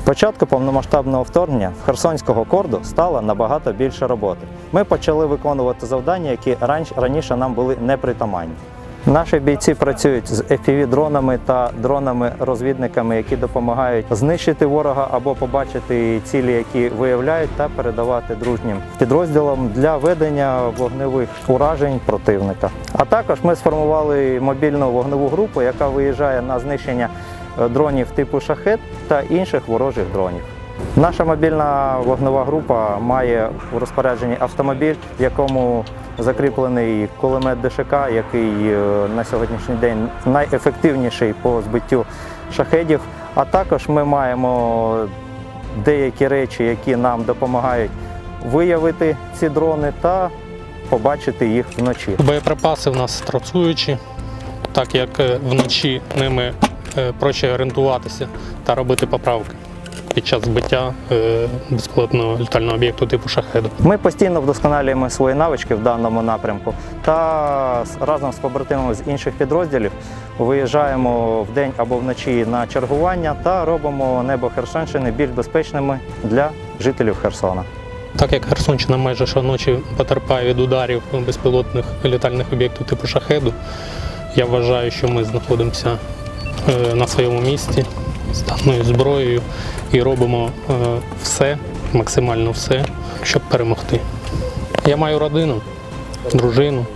початку повномасштабного вторгнення в Херсонського корду стало набагато більше роботи. Ми почали виконувати завдання, які раніше- нам були непритаманні. Наші бійці працюють з FPV-дронами та дронами-розвідниками, які допомагають знищити ворога або побачити цілі, які виявляють, та передавати дружнім підрозділам для ведення вогневих уражень противника. А також ми сформували мобільну вогневу групу, яка виїжджає на знищення дронів типу шахет та інших ворожих дронів. Наша мобільна вогнева група має у розпорядженні автомобіль, в якому закріплений кулемет ДШК, який е, на сьогоднішній день найефективніший по збиттю шахедів. А також ми маємо деякі речі, які нам допомагають виявити ці дрони та побачити їх вночі. Боєприпаси в нас працюючі, так як е, вночі ними е, проще орієнтуватися та робити поправки під час збиття е, безпілотного літального об'єкту типу шахеду. Ми постійно вдосконалюємо свої навички в даному напрямку та разом з побратимами з інших підрозділів виїжджаємо вдень або вночі на чергування та робимо небо Херсонщини більш безпечними для жителів Херсона. Так як Херсонщина майже щоночі потерпає від ударів безпілотних літальних об'єктів типу шахеду, я вважаю, що ми знаходимося е, на своєму місці з даною зброєю і робимо е, все, максимально все, щоб перемогти. Я маю родину, дружину,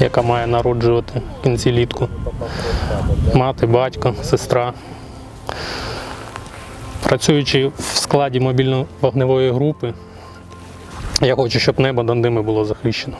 яка має народжувати в кінці літку. Мати, батько, сестра. Працюючи в складі мобільно-вогневої групи, я хочу, щоб небо над ними було захищено.